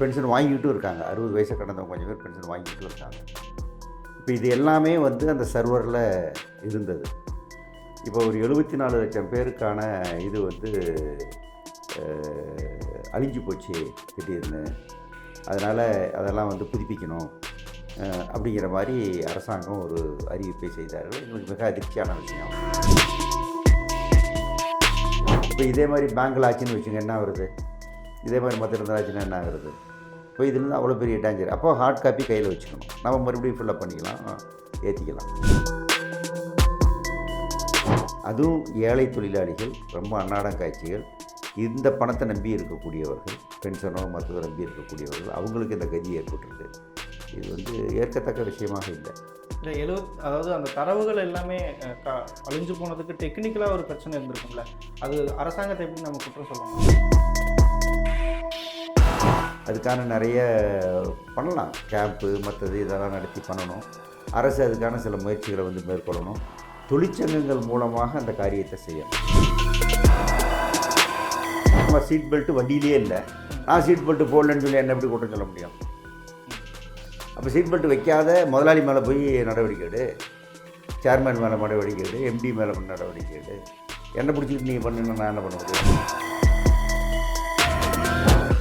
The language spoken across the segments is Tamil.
பென்ஷன் வாங்கிக்கிட்டும் இருக்காங்க. அறுபது வயசை கடந்தவங்க கொஞ்சம் பேர் பென்ஷன் வாங்கிக்கிட்டும் இருக்காங்க. இப்போ இது எல்லாமே வந்து அந்த சர்வரில் இருந்தது. இப்போ ஒரு எழுபத்தி நாலு லட்சம் பேருக்கான இது வந்து அழிஞ்சு போச்சு திடீர்னு. அதனால் அதெல்லாம் வந்து புதுப்பிக்கணும். அப்படிங்கிற மாதிரி அரசாங்கம் ஒரு அறிவிப்பை செய்தார்கள். எங்களுக்கு மிக அதிர்ச்சியான விஷயம். இப்போ இதே மாதிரி பேங்கில் ஆச்சுன்னு வச்சுங்க என்ன வருது இதே மாதிரி மற்ற இருந்தாச்சுன்னா என்ன ஆகுறது? இப்போ இதுலேருந்து அவ்வளோ பெரிய டேஞ்சர் அப்போ ஹார்ட் காப்பி கையில் வச்சுக்கணும். நம்ம மறுபடியும் ஃபில்லப் பண்ணிக்கலாம். ஏற்றிக்கலாம் அதுவும் ஏழை தொழிலாளிகள் ரொம்ப அன்னாடம் காட்சிகள் இந்த பணத்தை நம்பி இருக்கக்கூடியவர்கள் பென்ஷனோ மற்றதை நம்பி இருக்கக்கூடியவர்கள் அவங்களுக்கு இந்த கதி ஏற்பட்டிருக்கு இது வந்து ஏற்கத்தக்க விஷயமாக இல்லை. இல்லை எழுவத் அதாவது அந்த தரவுகள் எல்லாமே க- அழிஞ்சு போனதுக்கு டெக்னிக்கலாக ஒரு பிரச்சனை இருந்திருக்கும்ல. அது அரசாங்கத்தை எப்படி நம்ம குற்றம் சொல்லணும் அதுக்கான நிறைய பண்ணலாம். கேம்ப்பு மற்றது இதெல்லாம் நடத்தி பண்ணணும். அரசு அதுக்கான சில முயற்சிகளை வந்து மேற்கொள்ளணும். தொழிற்சங்கங்கள் மூலமாக அந்த காரியத்தை செய்யணும். நம்ம சீட் பெல்ட் வண்டியிலே இல்லை. நான் சீட் பெல்ட் போடலன்னு சொல்லி என்ன எப்படி குற்றம் சொல்ல முடியும்? அப்போ சீட் பெல்ட் வைக்காத முதலாளி மேலே போய் நடவடிக்கை எடு. சேர்மேன் மேலே நடவடிக்கை எடு. எம்டி மேலே நடவடிக்கை எடு. என்ன பிடிச்சிட்டு நீங்கள் பண்ணுங்க நான் என்ன பண்ண முடியும்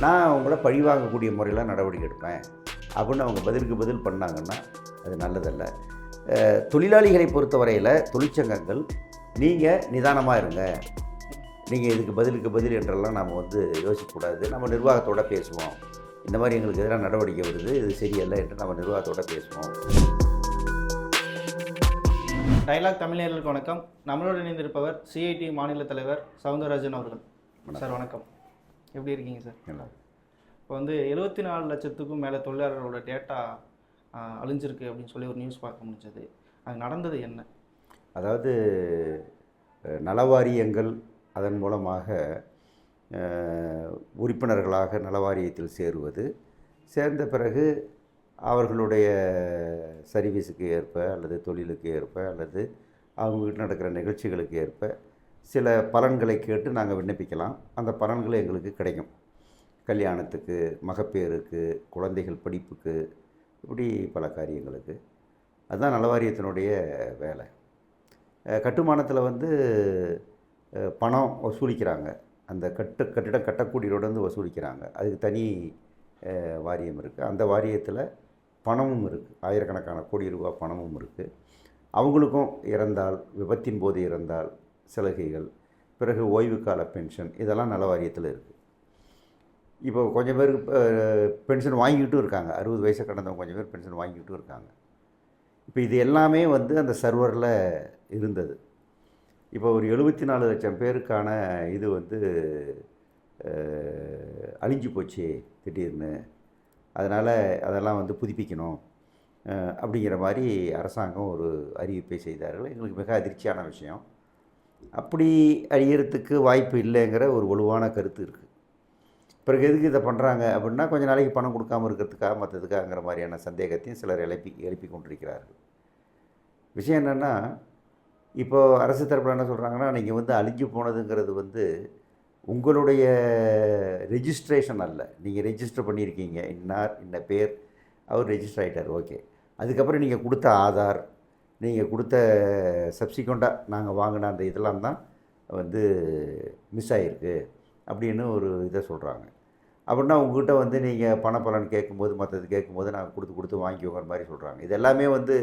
நான் உங்களை பழிவாங்கக்கூடிய முறையில் நடவடிக்கை எடுப்பேன். அப்படின்னு அவங்க பதிலுக்கு பதில் பண்ணாங்கன்னா அது நல்லதல்ல. தொழிலாளிகளை பொறுத்தவரையில் தொழிற்சங்கங்கள் நீங்கள் நிதானமாக இருங்க. நீங்கள் இதுக்கு பதிலுக்கு பதில் என்றெல்லாம் நாம் வந்து யோசிக்கக்கூடாது. நம்ம நிர்வாகத்தோட பேசுவோம். இந்த மாதிரி எங்களுக்கு எதிராக நடவடிக்கை வருது இது சரியல்ல என்று நம்ம நிர்வாகத்தோட பேசுவோம். டைலாக் தமிழர்களுக்கு வணக்கம். நம்மளோட இணைந்திருப்பவர் சிஐடி மாநில தலைவர் சவுந்தரராஜன் அவர்கள். சார் வணக்கம். எப்படி இருக்கீங்க சார்? நல்லா. இப்போ வந்து எழுபத்தி நாலு லட்சத்துக்கும் மேலே தொழிலாளர்களோட டேட்டா அழிஞ்சிருக்கு அப்படின்னு சொல்லி ஒரு நியூஸ் பார்க்க முடிஞ்சது. அது நடந்தது என்ன? அதாவது நலவாரியங்கள் அதன் மூலமாக உறுப்பினர்களாக நலவாரியத்தில் சேருவது சேர்ந்த பிறகு அவர்களுடைய சர்வீஸுக்கு ஏற்ப அல்லது தொழிலுக்கு ஏற்ப அல்லது அவங்க வீட்டில் நடக்கிற நிகழ்ச்சிகளுக்கு ஏற்ப சில பலன்களை கேட்டு நாங்கள் விண்ணப்பிக்கலாம். அந்த பலன்கள் எங்களுக்கு கிடைக்கும். கல்யாணத்துக்கு மகப்பேறுக்கு குழந்தைகள் படிப்புக்கு இப்படி பல காரியங்களுக்கு. அதுதான் நலவாரியத்தினுடைய வேலை. கட்டுமானத்தில் வந்து பணம் வசூலிக்கிறாங்க. அந்த கட்டு கட்டிடம் கட்டக்கூடியவரோட வந்து வசூலிக்கிறாங்க. அதுக்கு தனி வாரியம் இருக்குது அந்த வாரியத்தில் பணமும் இருக்குது ஆயிரக்கணக்கான கோடி ரூபாய் பணமும் இருக்குது அவங்களுக்கும் இறந்தால் விபத்தின் போது இறந்தால் சலுகைகள் பிறகு ஓய்வு கால பென்ஷன் இதெல்லாம் நல வாரியத்தில் இருக்குது இப்போ கொஞ்சம் பேர் பென்ஷன் வாங்கிக்கிட்டும் இருக்காங்க. அறுபது வயசை கடந்தவங்க கொஞ்சம் பேர் பென்ஷன் வாங்கிக்கிட்டும் இருக்காங்க. இப்போ இது எல்லாமே வந்து அந்த சர்வரில் இருந்தது. இப்போ ஒரு எழுபத்தி நாலு லட்சம் பேருக்கான இது வந்து அழிஞ்சு போச்சு திடீர்னு. அதனால் அதெல்லாம் வந்து புதுப்பிக்கணும். அப்படிங்கிற மாதிரி அரசாங்கம் ஒரு அறிவிப்பை செய்தார்கள். எங்களுக்கு மிக அதிர்ச்சியான விஷயம். அப்படி அழியறதுக்கு வாய்ப்பு இல்லைங்கிற ஒரு வலுவான கருத்து இருக்குது பிறகு எதுக்கு இதை பண்ணுறாங்க அப்படின்னா கொஞ்சம் நாளைக்கு பணம் கொடுக்காம இருக்கிறதுக்காக மற்றதுக்காங்கிற மாதிரியான சந்தேகத்தையும் சிலர் எழுப்பி எழுப்பி கொண்டிருக்கிறார்கள். விஷயம் என்னென்னா இப்போ அரசு தரப்பில் என்ன சொல்கிறாங்கன்னா நீங்கள் வந்து அழிஞ்சு போனதுங்கிறது வந்து உங்களுடைய ரெஜிஸ்ட்ரேஷன் அல்ல. நீங்கள் ரெஜிஸ்டர் பண்ணியிருக்கீங்க. இன்னார் இன்ன பேர் அவர் ரெஜிஸ்டர் ஆகிட்டார் ஓகே. அதுக்கப்புறம் நீங்கள் கொடுத்த ஆதார் நீங்கள் கொடுத்த சப்சிக்வெண்ட்டாக நாங்கள் வாங்கின அந்த இதெல்லாம் தான் வந்து மிஸ் ஆகிருக்கு அப்படின்னு ஒரு இதை சொல்கிறாங்க அப்படின்னா உங்ககிட்ட வந்து நீங்கள் பணப்பலன் கேட்கும்போது மற்றது கேட்கும்போது நாங்கள் கொடுத்து கொடுத்து வாங்கிக்கோங்கிற மாதிரி சொல்கிறாங்க இது எல்லாமே வந்து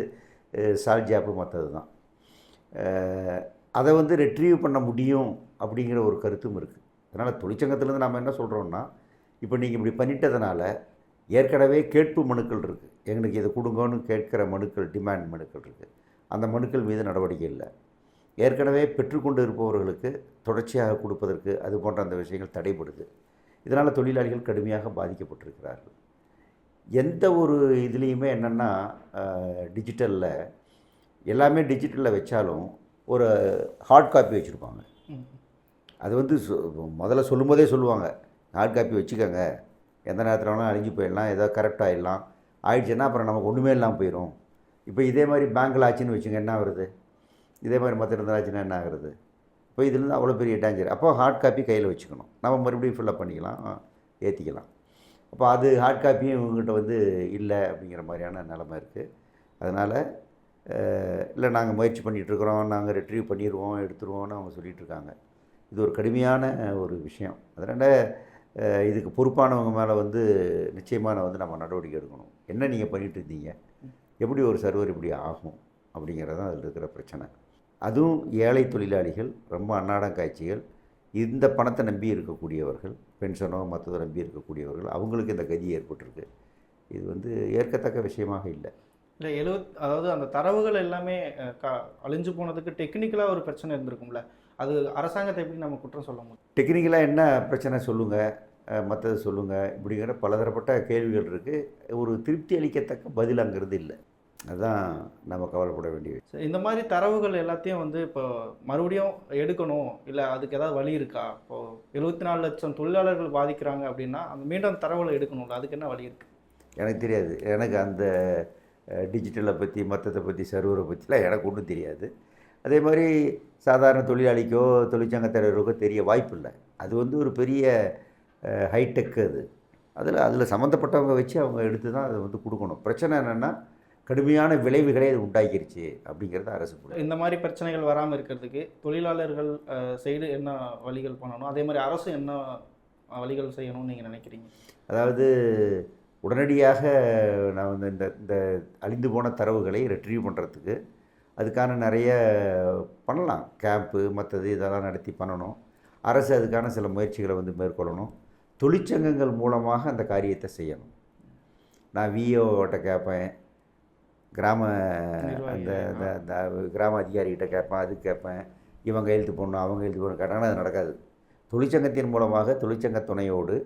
சால் ஜாப்பு மற்றது தான். அதை வந்து ரெட்ரீவ் பண்ண முடியும் அப்படிங்கிற ஒரு கருத்தும் இருக்குது அதனால் தொழிற்சங்கத்திலேருந்து நம்ம என்ன சொல்கிறோம்னா இப்போ நீங்கள் இப்படி பண்ணிட்டதுனால ஏற்கனவே கேட்பு மனுக்கள் இருக்குது எங்களுக்கு இதை கொடுங்கன்னு கேட்குற மனுக்கள் டிமாண்ட் மனுக்கள் இருக்குது அந்த மனுக்கள் மீது நடவடிக்கை இல்லை. ஏற்கனவே பெற்றுக்கொண்டு இருப்பவர்களுக்கு தொடர்ச்சியாக கொடுப்பதற்கு அது போன்ற அந்த விஷயங்கள் தடைபடுது. இதனால் தொழிலாளிகள் கடுமையாக பாதிக்கப்பட்டிருக்கிறார்கள். எந்த ஒரு இதுலேயுமே என்னென்னா டிஜிட்டலில் எல்லாமே டிஜிட்டலில் வச்சாலும் ஒரு ஹார்ட் காப்பி வச்சுருப்பாங்க. அது வந்து முதல்ல சொல்லும்போதே சொல்லுவாங்க. ஹார்ட் காப்பி வச்சுக்கோங்க. எந்த நேரத்தில் வேணாலும் அழிஞ்சு போயிடலாம். ஏதோ கரெக்ட் ஆகிடலாம் ஆயிடுச்சுன்னா அப்புறம் நமக்கு ஒன்றுமே இல்லாமல் போயிடும் இப்போ இதே மாதிரி பேங்க்கில் ஆச்சுன்னு வச்சுங்க என்ன வருது இதே மாதிரி மற்ற இருந்தால் ஆச்சுன்னா என்ன ஆகுறது? இப்போ இதுலேருந்து அவ்வளோ பெரிய டேஞ்சர் அப்போ ஹார்ட் காப்பி கையில் வச்சுக்கணும். நம்ம மறுபடியும் ஃபில்லப் பண்ணிக்கலாம் ஏற்றிக்கலாம் அப்போ அது ஹார்ட் காப்பியும் இவங்ககிட்ட வந்து இல்லை அப்படிங்கிற மாதிரியான நிலமை இருக்குது அதனால் இல்லை நாங்கள் முயற்சி பண்ணிகிட்ருக்குறோம் நாங்கள் ரிட்ரீவ் பண்ணிடுவோம் எடுத்துருவோம்னு அவங்க சொல்லிகிட்ருக்காங்க. இது ஒரு கடுமையான ஒரு விஷயம். அதனால் இதுக்கு பொறுப்பானவங்க மேலே வந்து நிச்சயமாக வந்து நம்ம நடவடிக்கை எடுக்கணும். என்ன நீங்கள் பண்ணிகிட்டு இருந்தீங்க எப்படி ஒரு சர்வர் இப்படி ஆகும் அப்படிங்கிறது தான் அதில் இருக்கிற பிரச்சனை. அதுவும் ஏழை தொழிலாளிகள் ரொம்ப அன்னாடம் காட்சிகள் இந்த பணத்தை நம்பி இருக்கக்கூடியவர்கள் பென்ஷனோ மற்றதை நம்பி இருக்கக்கூடியவர்கள் அவங்களுக்கு இந்த கதி ஏற்பட்டிருக்கு. இது வந்து ஏற்கத்தக்க விஷயமாக இல்லை. இல்லை எழுவத் அதாவது அந்த தரவுகள் எல்லாமே க- அழிஞ்சு போனதுக்கு டெக்னிக்கலாக ஒரு பிரச்சனை இருந்திருக்கும்ல. அது அரசாங்கத்தை எப்படி நம்ம குற்றம் சொல்ல முடியும்? டெக்னிக்கலாக என்ன பிரச்சனை சொல்லுங்கள் மற்றது சொல்லுங்கள் இப்படிங்கிற பலதரப்பட்ட கேள்விகள் இருக்குது ஒரு திருப்தி அளிக்கத்தக்க பதில் அங்கிறது இல்லை. அதுதான் நம்ம கவலைப்பட வேண்டிய விஷயம். சரி, இந்த மாதிரி தரவுகள் எல்லாத்தையும் வந்து இப்போ மறுபடியும் எடுக்கணும் இல்லை அதுக்கு ஏதாவது வழி இருக்கா? இப்போ எழுபத்தி நாலு லட்சம் தொழிலாளர்கள் பாதிக்கிறாங்க அப்படின்னா அந்த மீண்டும் தரவுகளை எடுக்கணும்ல அதுக்கு என்ன வழி இருக்கு? எனக்கு தெரியாது. எனக்கு அந்த டிஜிட்டலை பற்றி மற்றதை பற்றி சர்வரை பற்றிலாம் எனக்கு ஒன்றும் தெரியாது. அதே மாதிரி சாதாரண தொழிலாளிக்கோ தொழிற்சங்க தலைவருக்கோ தெரிய வாய்ப்பு இல்லை. அது வந்து ஒரு பெரிய ஹைடெக் அது. அதில் அதில் சம்மந்தப்பட்டவங்க வச்சு அவங்க எடுத்து தான் அதை வந்து கொடுக்கணும். பிரச்சனை என்னென்னா கடுமையான விளைவுகளே அது உண்டாக்கிருச்சு அப்படிங்கிறது அரசு புரியும் இந்த மாதிரி பிரச்சனைகள் வராமல் இருக்கிறதுக்கு தொழிலாளர்கள் சைடு என்ன வழிகள் பண்ணணும்? அதே மாதிரி அரசு என்ன வழிகள் செய்யணும்னு நீங்கள் நினைக்கிறீங்க? அதாவது உடனடியாக நான் வந்து இந்த இந்த அழிந்து போன தரவுகளை ரெட்ரீவ் பண்ணுறதுக்கு அதுக்கான நிறைய பண்ணலாம். கேம்ப்பு மற்றது இதெல்லாம் நடத்தி பண்ணணும். அரசு அதுக்கான சில முயற்சிகளை வந்து மேற்கொள்ளணும். தொழிற்சங்கங்கள் மூலமாக அந்த காரியத்தை செய்யணும். நான் விஓட்ட கேட்பேன். கிராம அந்த அந்த கிராம அதிகாரிகிட்ட கேட்பேன். அது கேட்பேன். இவங்க எழுத்து போடணும் அவங்க எழுத்து போடணும். கேட்டாங்கன்னா அது நடக்காது. தொழிற்சங்கத்தின் மூலமாக தொழிற்சங்க துணையோடு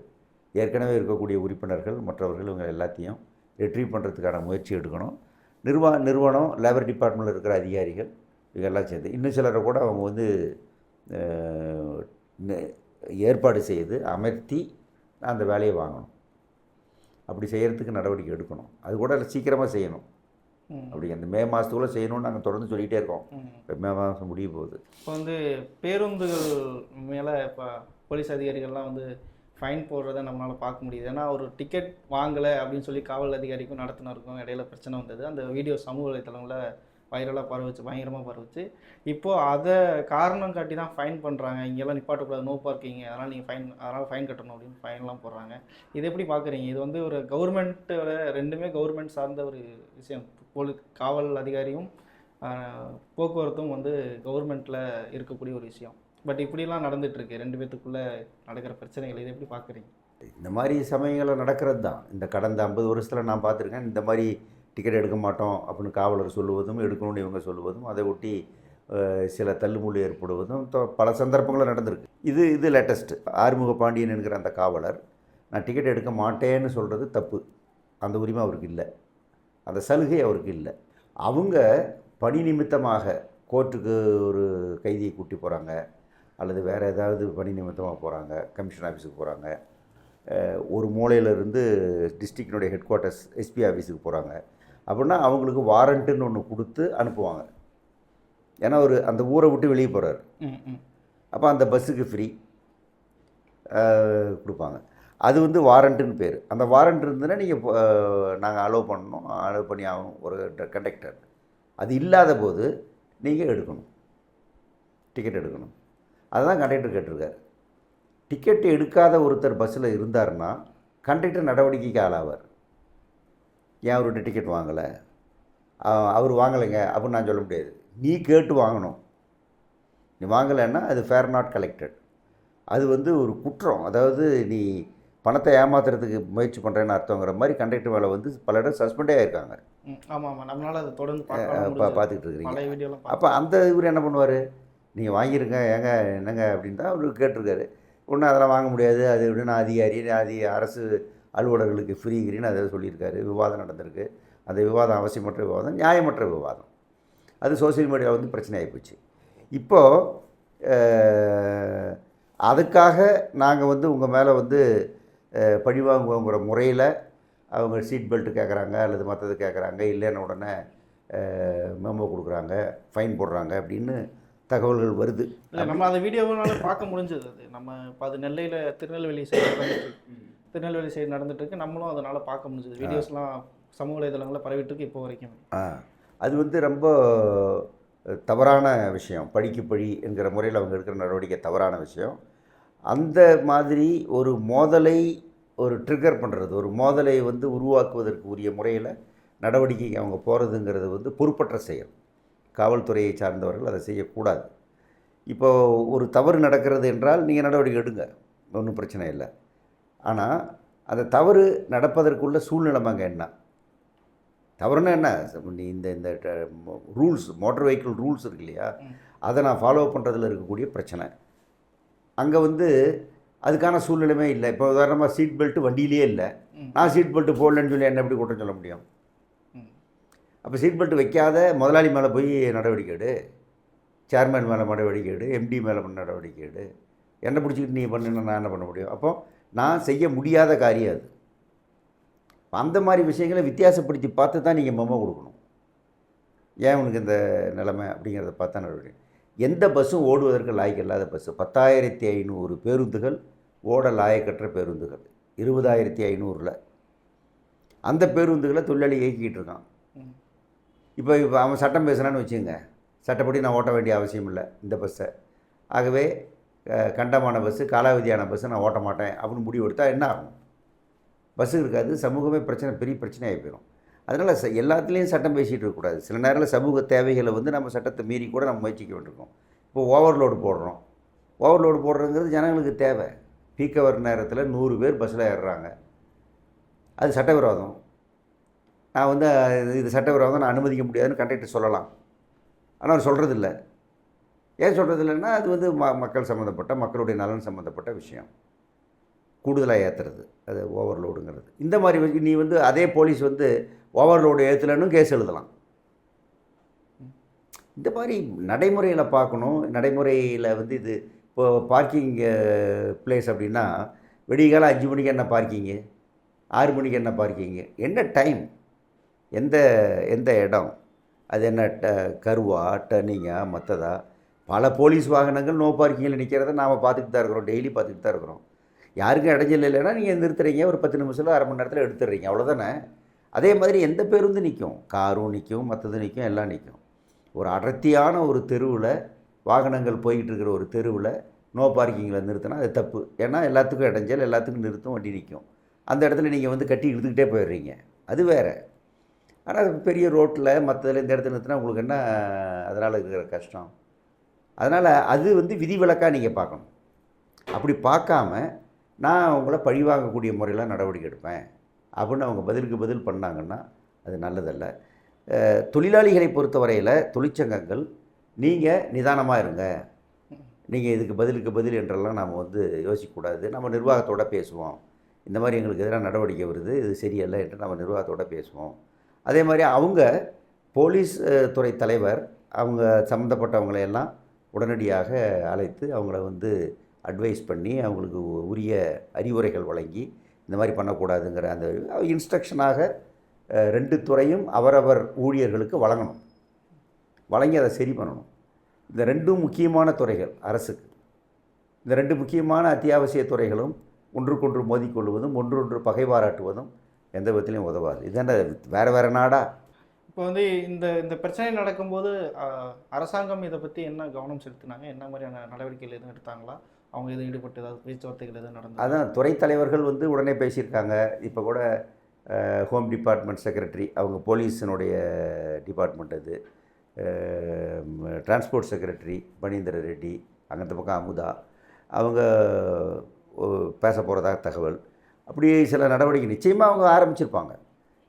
ஏற்கனவே இருக்கக்கூடிய உறுப்பினர்கள் மற்றவர்கள் இவங்க எல்லாத்தையும் ரெட்ரீவ் பண்ணுறதுக்கான முயற்சி எடுக்கணும். நிர்வா நிறுவனம் லேபர் டிபார்ட்மெண்ட்டில் இருக்கிற அதிகாரிகள் இதெல்லாம் சேர்ந்து இன்னும் சிலரை கூட அவங்க வந்து ஏற்பாடு செய்து அமர்த்தி அந்த வேலையை வாங்கணும். அப்படி செய்கிறதுக்கு நடவடிக்கை எடுக்கணும். அது கூட சீக்கிரமாக செய்யணும். அப்படி அந்த மே மாதத்துக்குள்ளே செய்யணும்னு நாங்கள் தொடர்ந்து சொல்லிகிட்டே இருக்கோம். இப்போ மே மாதம் முடிய போகுது. இப்போ வந்து பேருந்துகள் மேலே இப்போ போலீஸ் அதிகாரிகள்லாம் வந்து ஃபைன் போடுறத நம்மளால் பார்க்க முடியுது. ஏன்னா ஒரு டிக்கெட் வாங்கலை அப்படின்னு சொல்லி காவல் அதிகாரிக்கும் நடத்துனருக்கும் இடையில பிரச்சனை வந்தது. அந்த வீடியோ சமூக வலைத்தளங்களில் வைரலாக பரவுச்சு பயங்கரமாக பரவுச்சு இப்போது அதை காரணம் காட்டி தான் ஃபைன் பண்ணுறாங்க இங்கெல்லாம் நிப்பாட்டக்கூடாது நோ பார்க்கிங் அதனால் நீங்கள் ஃபைன் அதனால் ஃபைன் கட்டணும் அப்படின்னு ஃபைன்லாம் போடுறாங்க. இது எப்படி பார்க்குறீங்க இது வந்து ஒரு கவர்மெண்ட்டோட ரெண்டுமே கவர்மெண்ட் சார்ந்த ஒரு விஷயம். போலி காவல் அதிகாரியும் போக்குவரத்தும் வந்து கவர்மெண்ட்டில் இருக்கக்கூடிய ஒரு விஷயம். பட் இப்படிலாம் நடந்துகிட்ருக்கு ரெண்டு பேத்துக்குள்ளே நடக்கிற பிரச்சனைகள். இதை எப்படி பார்க்குறீங்க இந்த மாதிரி சமயங்களில் நடக்கிறது தான் இந்த கடந்த ஐம்பது வருஷத்தில் நான் பார்த்துருக்கேன். இந்த மாதிரி டிக்கெட் எடுக்க மாட்டோம் அப்படின்னு காவலர் சொல்லுவதும் எடுக்கணும்னு இவங்க சொல்லுவதும் அதை ஒட்டி சில தள்ளுமுள்ளு ஏற்படுவதும் பல சந்தர்ப்பங்களும் நடந்திருக்கு. இது இது லேட்டஸ்ட்டு ஆறுமுக பாண்டியன் என்கிற அந்த காவலர் நான் டிக்கெட் எடுக்க மாட்டேன்னு சொல்கிறது தப்பு. அந்த உரிமை அவருக்கு இல்லை. அந்த சலுகை அவருக்கு இல்லை. அவங்க பணி நிமித்தமாக கோர்ட்டுக்கு ஒரு கைதியை கூட்டி போகிறாங்க அல்லது வேறு ஏதாவது பணி நிமித்தமாக போகிறாங்க கமிஷன் ஆஃபீஸுக்கு போகிறாங்க ஒரு மூலையிலேருந்து டிஸ்ட்ரிக்டினுடைய ஹெட் குவார்ட்டர்ஸ் எஸ்பி ஆஃபீஸுக்கு போகிறாங்க அப்படின்னா அவங்களுக்கு வாரண்ட்டுன்னு ஒன்று கொடுத்து அனுப்புவாங்க. ஏன்னா ஒரு அந்த ஊரை விட்டு வெளியே போகிறாரு அப்போ அந்த பஸ்ஸுக்கு ஃப்ரீ கொடுப்பாங்க. அது வந்து வாரண்ட்டுன்னு பேர். அந்த வாரண்ட் இருந்ததுன்னா நீங்கள் நாங்கள் அலோவ் பண்ணணும். அலோவ் பண்ணி ஆகணும். ஒரு கண்டக்டர் அது இல்லாத போது நீங்கள் எடுக்கணும். டிக்கெட் எடுக்கணும். அதுதான் கண்டக்டர் கேட்டிருக்காரு. டிக்கெட் எடுக்காத ஒருத்தர் பஸ்ஸில் இருந்தாருன்னா கண்டக்டர் நடவடிக்கைக்கு ஆளாவார். ஏன் அவர்கிட்ட டிக்கெட் வாங்கலை? அவர் வாங்கலைங்க அப்படின்னு நான் சொல்ல முடியாது. நீ கேட்டு வாங்கணும். நீ வாங்கலைன்னா அது ஃபேர் நாட் கலெக்டட் அது வந்து ஒரு குற்றம். அதாவது நீ பணத்தை ஏமாத்துறதுக்கு முயற்சி பண்ணுறேன்னு அர்த்தங்கிற மாதிரி கண்டக்டர் மேலே வந்து பல இடம் சஸ்பெண்டே ஆயிருக்காங்க. ஆமாம் ஆமாம் நம்மளால் அதை தொடர்ந்து பார்த்துக்கிட்டு இருக்கிறீங்க. அப்போ அந்த இவர் என்ன பண்ணுவார்? நீங்கள் வாங்கிருங்க ஏங்க என்னங்க அப்படின்னு தான் அவர் கேட்டிருக்காரு. ஒன்றும் அதெல்லாம் வாங்க முடியாது. அது எப்படின்னா அதிகாரி அதி அரசு அலுவலர்களுக்கு ஃப்ரீ கிரீன்னு அதை சொல்லியிருக்காரு. விவாதம் நடந்திருக்கு. அந்த விவாதம் அவசியமற்ற விவாதம் நியாயமற்ற விவாதம். அது சோஷியல் மீடியாவில் வந்து பிரச்சனை ஆகிப்போச்சு இப்போது அதுக்காக நாங்கள் வந்து உங்கள் மேலே வந்து அஹ், பழி வாங்குவோங்கிற முறையில் அவங்க சீட் பெல்ட் கேட்குறாங்க அல்லது மற்றது கேட்குறாங்க இல்லைன்னு உடனே மெமோ கொடுக்குறாங்க ஃபைன் போடுறாங்க அப்படின்னு தகவல்கள் வருது. நம்ம அந்த வீடியோவனால பார்க்க முடிஞ்சது அது. நம்ம இப்போ அது நெல்லையில் திருநெல்வேலி சைடு திருநெல்வேலி சைடு நடந்துட்டு இருக்கு நம்மளும் அதனால பார்க்க முடிஞ்சது. வீடியோஸ்லாம் சமூக வலைதளங்களில் பரவிட்டு இருக்கு இப்போ வரைக்கும். அது வந்து ரொம்ப தவறான விஷயம். படிக்கு பழி என்கிற முறையில் அவங்க எடுக்கிற நடவடிக்கை தவறான விஷயம். அந்த மாதிரி ஒரு மோதலை ஒரு ட்ரிகர் பண்ணுறது ஒரு மோதலை வந்து உருவாக்குவதற்கு உரிய முறையில் நடவடிக்கைக்கு அவங்க போகிறதுங்கிறது வந்து பொறுப்பற்ற செயல். காவல்துறையை சார்ந்தவர்கள் அதை செய்யக்கூடாது. இப்போது ஒரு தவறு நடக்கிறது என்றால் நீங்கள் நடவடிக்கை எடுங்க. ஒன்றும் பிரச்சனை இல்லை. ஆனால் அந்த தவறு நடப்பதற்குள்ள சூழ்நிலைமாங்க என்ன? தவறுனா என்ன? நீ இந்த இந்த ரூல்ஸ் மோட்டார் வெஹிக்கிள் ரூல்ஸ் இருக்கு இல்லையா? அதை நான் ஃபாலோ பண்ணுறதுல இருக்கக்கூடிய பிரச்சனை. அங்கே வந்து அதுக்கான சூழ்நிலையுமே இல்லை. இப்போ உதாரணமாக சீட் பெல்ட் வண்டியிலே இல்லை. நான் சீட் பெல்ட் போடலன்னு சொல்லி என்ன எப்படி குற்றம் சொல்ல முடியும். அப்போ சீட் பெல்ட் வைக்காத முதலாளி மேலே போய் நடவடிக்கை எடு. சேர்மேன் மேலே நடவடிக்கை எடு. எம்டி மேலே நடவடிக்கை எடு. என்ன பிடிச்சிக்கிட்டு நீ பண்ணுன்னா நான் என்ன பண்ண முடியும்? அப்போ நான் செய்ய முடியாத காரியம் அது. அந்த மாதிரி விஷயங்களை வித்தியாசப்படுத்தி பார்த்து தான் நீங்கள் மெமோ கொடுக்கணும். ஏன் உனக்கு இந்த நிலைமை அப்படிங்கிறத பார்த்தா நடவடிக்கை எந்த பஸ்ஸும் ஓடுவதற்கு லாய்க்கு இல்லாத பஸ்ஸு பத்தாயிரத்தி ஐநூறு பேருந்துகள் ஓட லாயக்கற்ற பேருந்துகள். இருபதாயிரத்தி ஐநூறில். அந்த பேருந்துகளை தொழிலாளி இயக்கிக்கிட்டு இருக்கான். இப்போ இப்போ அவன் சட்டம் பேசுகிறான்னு வச்சுங்க சட்டப்படி நான் ஓட்ட வேண்டிய அவசியம் இல்லை இந்த பஸ்ஸை ஆகவே கண்டமான பஸ்ஸு காலாவதியான பஸ்ஸு நான் ஓட்ட மாட்டேன் அப்படின்னு முடிவு எடுத்தால் என்ன ஆகும்? பஸ்ஸு இருக்காது சமூகமே பிரச்சனை பெரிய பிரச்சனையாகி போயிடும். அதனால் ச எல்லாத்துலேயும் சட்டம் பேசிகிட்டு இருக்கக்கூடாது சில நேரத்தில் சமூக தேவைகளை வந்து நம்ம சட்டத்தை மீறி கூட நம்ம முயற்சிக்க வேண்டியிருக்கோம். இப்போ ஓவர்லோடு போடுறோம். ஓவர்லோடு போடுறதுங்கிறது ஜனங்களுக்கு தேவை. பீக் அவர் நேரத்தில் நூறு பேர் பஸ்ஸில் ஏறுறாங்க. அது சட்டவிரோதம். நான் வந்து இது சட்டவிரோதம் நான் அனுமதிக்க முடியாதுன்னு கண்டக்டர் சொல்லலாம். ஆனால் அவர் சொல்கிறதில்ல ஏன் சொல்கிறது இல்லைன்னா அது வந்து ம மக்கள் சம்மந்தப்பட்ட மக்களுடைய நலன் சம்மந்தப்பட்ட விஷயம். கூடுதலாக ஏற்றுறது அது ஓவர்லோடுங்கிறது இந்த மாதிரி நீ வந்து அதே போலீஸ் வந்து ஓவர்லோடு ஏற்றலன்னு கேஸ் எழுதலாம். இந்த மாதிரி நடைமுறையில் பார்க்கணும். நடைமுறையில் வந்து இது இப்போ பார்க்கிங் பிளேஸ் அப்படின்னா விடியகாலம் அஞ்சு மணிக்கு என்ன பார்க்கிங்கு ஆறு மணிக்கு என்ன பார்க்கிங்கு என்ன டைம் எந்த எந்த இடம்? அது என்ன ட கருவா டர்னிங்கா மற்றதா பல போலீஸ் வாகனங்கள் நோ பார்க்கிங்கில் நிற்கிறத நாம் பார்த்துட்டு தான் இருக்கிறோம் டெய்லி பார்த்துட்டு தான் இருக்கிறோம். யாருக்கும் இடைஞ்சல் இல்லைன்னா நீங்கள் நிறுத்துறீங்க ஒரு பத்து நிமிஷத்தில் அரை மணி நேரத்தில் எடுத்துடுறீங்க அவ்வளோதானே அதே மாதிரி எந்த பேருந்து நிற்கும்? காரும் நிற்கும் மற்றது நிற்கும் எல்லாம் நிற்கும். ஒரு அடர்த்தியான ஒரு தெருவில் வாகனங்கள் போய்கிட்டு இருக்கிற ஒரு தெருவில் நோ பார்க்கிங்கில் நிறுத்தினா அது தப்பு. ஏன்னா எல்லாத்துக்கும் இடைஞ்சல் எல்லாத்துக்கும் நிறுத்தும் வண்டி நிற்கும். அந்த இடத்துல நீங்கள் வந்து கட்டி இழுத்துக்கிட்டே போயிடுறீங்க. அது வேறு. ஆனால் பெரிய ரோட்டில் மற்றதில் இந்த இடத்துல நிறுத்தினா உங்களுக்கு என்ன அதனால் இருக்கிற கஷ்டம்? அதனால் அது வந்து விதிவிலக்காக நீங்கள் பார்க்கணும். அப்படி பார்க்காம நான் அவங்கள பழிவாங்கக்கூடிய முறையில் நடவடிக்கை எடுப்பேன். அப்படின்னு அவங்க பதிலுக்கு பதில் பண்ணாங்கன்னா அது நல்லதல்ல. தொழிலாளிகளை தொழிலாளிகளை பொறுத்தவரையில் தொழிற்சங்கங்கள் நீங்கள் நிதானமாக இருங்க. நீங்கள் இதுக்கு பதிலுக்கு பதில் என்றெல்லாம் நாம் வந்து யோசிக்கக்கூடாது. நம்ம நிர்வாகத்தோடு பேசுவோம். இந்த மாதிரி எங்களுக்கு எதிராக நடவடிக்கை வருது இது சரியல்ல என்று நம்ம நிர்வாகத்தோடு பேசுவோம். அதே மாதிரி அவங்க போலீஸ் துறை தலைவர் அவங்க சம்மந்தப்பட்டவங்களையெல்லாம் உடனடியாக அழைத்து அவங்கள வந்து அட்வைஸ் பண்ணி அவங்களுக்கு உரிய அறிவுரைகள் வழங்கி இந்த மாதிரி பண்ணக்கூடாதுங்கிற அந்த இன்ஸ்ட்ரக்ஷனாக ரெண்டு துறையும் அவரவர் ஊழியர்களுக்கு வழங்கணும். வழங்கி அதை சரி பண்ணணும். இந்த ரெண்டும் முக்கியமான துறைகள் அரசுக்கு. இந்த ரெண்டு முக்கியமான அத்தியாவசிய துறைகளும் ஒன்றுக்கொன்று மோதிக்கொள்வதும் ஒன்றொன்று பகை பாராட்டுவதும் எந்த விதத்திலையும் உதவாது. இதான வேறு வேறு நாடா இப்போ வந்து இந்த இந்த பிரச்சனை நடக்கும்போது அரசாங்கம் இதை பற்றி என்ன கவனம் செலுத்தினாங்க? என்ன மாதிரியான நடவடிக்கைகள் எதுவும் எடுத்தாங்களா? அவங்க எதுவும் ஈடுபட்டு ஏதாவது பேச்சுவார்த்தைகள் எதுவும் நடந்தது? அதான் துறை தலைவர்கள் வந்து உடனே பேசியிருக்காங்க. இப்போ கூட ஹோம் டிபார்ட்மெண்ட் செக்ரட்டரி அவங்க போலீஸினுடைய டிபார்ட்மெண்ட் அது. டிரான்ஸ்போர்ட் செக்ரட்டரி பனீந்திர ரெட்டி அங்கே பக்கம் அமுதா. அவங்க பேச போகிறதா தகவல். அப்படி சில நடவடிக்கை நிச்சயமாக அவங்க ஆரம்பிச்சிருப்பாங்க.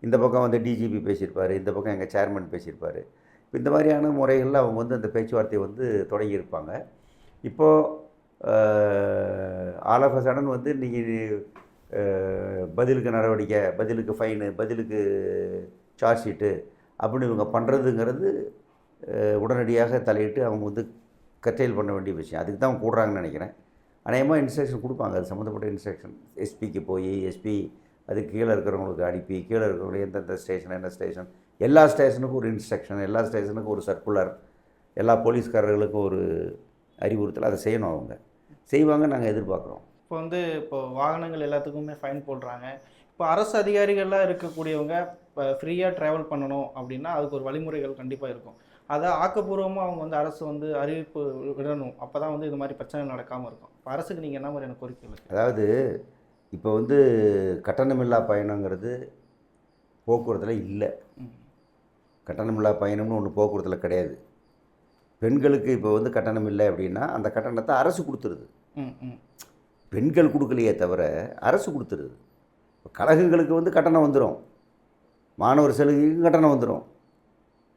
இந்த பக்கம் வந்து டிஜிபி பேசியிருப்பார் இந்த பக்கம் எங்கள் சேர்மன் பேசியிருப்பார். இந்த மாதிரியான முறைகளில் அவங்க வந்து அந்த பேச்சுவார்த்தையை வந்து தொடங்கியிருப்பாங்க. இப்போது ஆல் ஆஃப் அ சடன் வந்து நீங்கள் பதிலுக்கு நடவடிக்கை பதிலுக்கு ஃபைனு பதிலுக்கு சார்ஜ் ஷீட்டு அப்படின்னு இவங்க பண்ணுறதுங்கிறது உடனடியாக தலையிட்டு அவங்க வந்து கட்டையில் பண்ண வேண்டிய விஷயம். அதுக்கு தான் அவங்க கூடுறாங்கன்னு நினைக்கிறேன். அநேகமாக இன்ஸ்ட்ரக்ஷன் கொடுப்பாங்க. அது சம்மந்தப்பட்ட இன்ஸ்ட்ரக்ஷன் எஸ்பிக்கு போய் எஸ்பி அது கீழே இருக்கிறவங்களுக்கு அனுப்பி கீழே இருக்கிறவங்களுக்கு எந்தெந்த ஸ்டேஷன் என்ன ஸ்டேஷன். எல்லா ஸ்டேஷனுக்கும் ஒரு இன்ஸ்ட்ரக்ஷன் எல்லா ஸ்டேஷனுக்கும் ஒரு சர்க்குலர் எல்லா போலீஸ்காரர்களுக்கும் ஒரு அறிவுறுத்தல் அதை செய்யணும் அவங்க. செய்வாங்க நாங்கள் எதிர்பார்க்குறோம். இப்போ வந்து இப்போ வாகனங்கள் எல்லாத்துக்குமே ஃபைன் போடுறாங்க. இப்போ அரசு அதிகாரிகள்லாம் இருக்கக்கூடியவங்க இப்போ ஃப்ரீயாக ட்ராவல் பண்ணணும் அப்படின்னா அதுக்கு ஒரு வழிமுறைகள் கண்டிப்பாக இருக்கும். அதை ஆக்கப்பூர்வமாக அவங்க வந்து அரசு வந்து அறிவிப்பு விடணும். அப்போ தான் வந்து இது மாதிரி பிரச்சனை நடக்காமல் இருக்கும். இப்போ அரசுக்கு நீங்கள் என்ன மாதிரியான இருக்கு? அதாவது இப்போ வந்து கட்டணமில்லா பயணங்கிறது போக்குவரத்தில் இல்லை. கட்டணமில்லா பயணம்னு ஒன்று போக்குவரத்தில் கிடையாது. பெண்களுக்கு இப்போ வந்து கட்டணம் இல்லை அப்படின்னா அந்த கட்டணத்தை அரசு கொடுத்துருது. பெண்கள் கொடுக்கலையே தவிர அரசு கொடுத்துருது. இப்போ கழகங்களுக்கு வந்து கட்டணம் வந்துடும் மாணவர் சலுகைக்கும் கட்டணம் வந்துடும்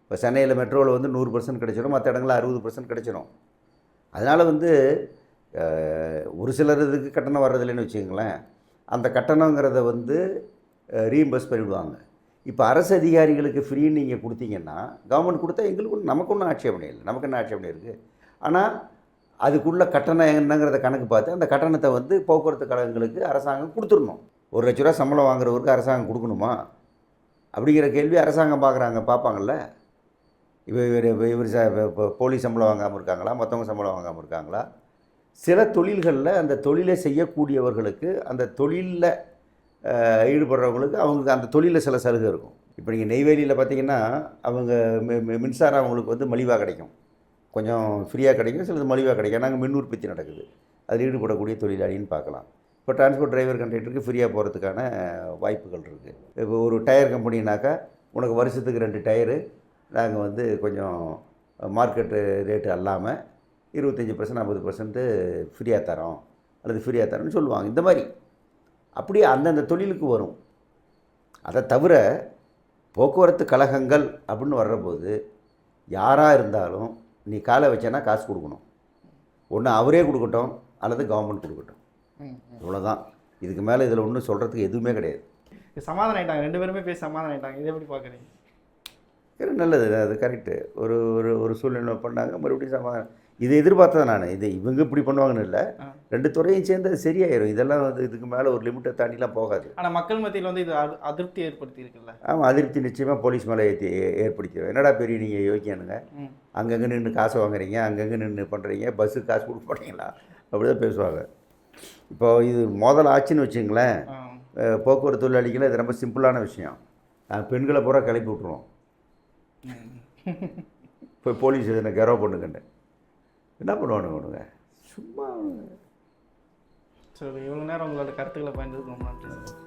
இப்போ சென்னையில் மெட்ரோவில் வந்து நூறு பர்சன்ட் கிடைச்சிடும் மற்ற இடங்களில் அறுபது பர்சன்ட் கிடைச்சிடும் அதனால் வந்து ஒரு சிலர் இதுக்கு கட்டணம் வர்றதில்லைன்னு வச்சுக்கோங்களேன். அந்த கட்டணங்கிறத வந்து ரீஇம்பர்ஸ் பண்ணிவிடுவாங்க இப்போ அரசு அதிகாரிகளுக்கு ஃப்ரீன்னு நீங்கள் கொடுத்தீங்கன்னா கவர்மெண்ட் கொடுத்தா எங்களுக்கு ஒன்று நமக்கு ஒன்றும் ஆட்சேபனை இல்லை. நமக்கு என்ன ஆட்சேபனை இருக்குது ஆனால் அதுக்குள்ள கட்டணம் என்னங்கிறத கணக்கு பார்த்து அந்த கட்டணத்தை வந்து போக்குவரத்து கழகங்களுக்கு அரசாங்கம் கொடுத்துடணும். ஒரு லட்ச ரூபா சம்பளம் வாங்குறவருக்கு அரசாங்கம் கொடுக்கணுமா? அப்படிங்கிற கேள்வி அரசாங்கம் பார்க்குறாங்க பார்ப்பாங்கல்ல? இவர் இவர் இவர் ச போலீஸ் சம்பளம் வாங்காமல் இருக்காங்களா? மற்றவங்க சம்பளம் வாங்காமல் இருக்காங்களா? சில தொழில்களில் அந்த தொழிலை செய்யக்கூடியவர்களுக்கு அந்த தொழிலில் ஈடுபடுறவங்களுக்கு அவங்களுக்கு அந்த தொழிலில் சில சலுகை இருக்கும். இப்போ நீங்கள் நெய்வேலியில் பார்த்தீங்கன்னா அவங்க மி- மின்சாரம் அவங்களுக்கு வந்து மலிவாக கிடைக்கும். கொஞ்சம் ஃப்ரீயாக கிடைக்கும் சிலது மலிவாக கிடைக்கும். நாங்கள் மின் உற்பத்தி நடக்குது. அதில் ஈடுபடக்கூடிய தொழிலாளின்னு பார்க்கலாம். இப்போ டிரான்ஸ்போர்ட் டிரைவர் கண்டக்டருக்கு ஃப்ரீயாக போகிறதுக்கான வாய்ப்புகள் இருக்குது இப்போ ஒரு டயர் கம்பெனினாக்கா உனக்கு வருஷத்துக்கு ரெண்டு டயரு நாங்கள் வந்து கொஞ்சம் மார்க்கெட்டு ரேட்டு அல்லாமல் இருபத்தஞ்சி பர்சன்ட் ஐம்பது பர்சன்ட்டு ஃப்ரீயாக தரோம். அல்லது ஃப்ரீயாக தரோம்னு சொல்லுவாங்க. இந்த மாதிரி. அப்படியே அந்தந்த தொழிலுக்கு வரும். அதை தவிர போக்குவரத்து கழகங்கள் அப்படின்னு வர்றபோது யாராக இருந்தாலும் நீ காலை வச்சேன்னா காசு கொடுக்கணும். ஒன்று அவரே கொடுக்கட்டும் அல்லது கவர்மெண்ட் கொடுக்கட்டும். இவ்வளோதான் இதுக்கு மேலே இதில் ஒன்றும் சொல்கிறதுக்கு எதுவுமே கிடையாது. சமாதானம் ஆயிட்டாங்க. ரெண்டு பேருமே பேசி சமாதானம் ஆயிட்டாங்க. இதை எப்படி பார்க்குறீங்க சரி நல்லது. அது கரெக்டு ஒரு ஒரு ஒரு சூழ்நிலை பண்ணாங்க. மறுபடியும் சமாதானம். இதை எதிர்பார்த்தேன் நான்? இது இவங்க இப்படி பண்ணுவாங்கன்னு இல்லை. ரெண்டு துறையும் சேர்ந்து அது சரியாயிரும். இதெல்லாம் வந்து இதுக்கு மேலே ஒரு லிமிட்டை தாண்டிலாம் போகாது. ஆனால் மக்கள் மத்தியில் வந்து இது அதி- அதிருப்தி ஏற்படுத்தி இருக்குல்ல ஆமாம் அதிருப்தி நிச்சயமாக போலீஸ் மேலே ஏற்றி ஏற்படுத்திடும் என்னடா பெரிய நீங்கள் யோக்கியானுங்க ம். அங்கங்கே நின்று காசு வாங்குறீங்க அங்கங்கே நின்று பண்ணுறீங்க பஸ்ஸுக்கு காசு கொடுக்க மாட்டீங்களா? அப்படி தான் பேசுவாங்க. இப்போ இது மோதல் ஆச்சுன்னு வச்சுங்களேன் போக்குவரத்து தொழிலாளிகளை இது ரொம்ப சிம்பிளான விஷயம். பெண்களை பூரா கிளப்பி விட்ருவோம் போய் போலீஸ் எதனை கெரோ பண்ணுங்கன்னு. என்ன பண்ணுவானுங்க அவனுங்க சும்மா சரி இவ்வளோ நேரம் உங்களோட கருத்துக்களை சார்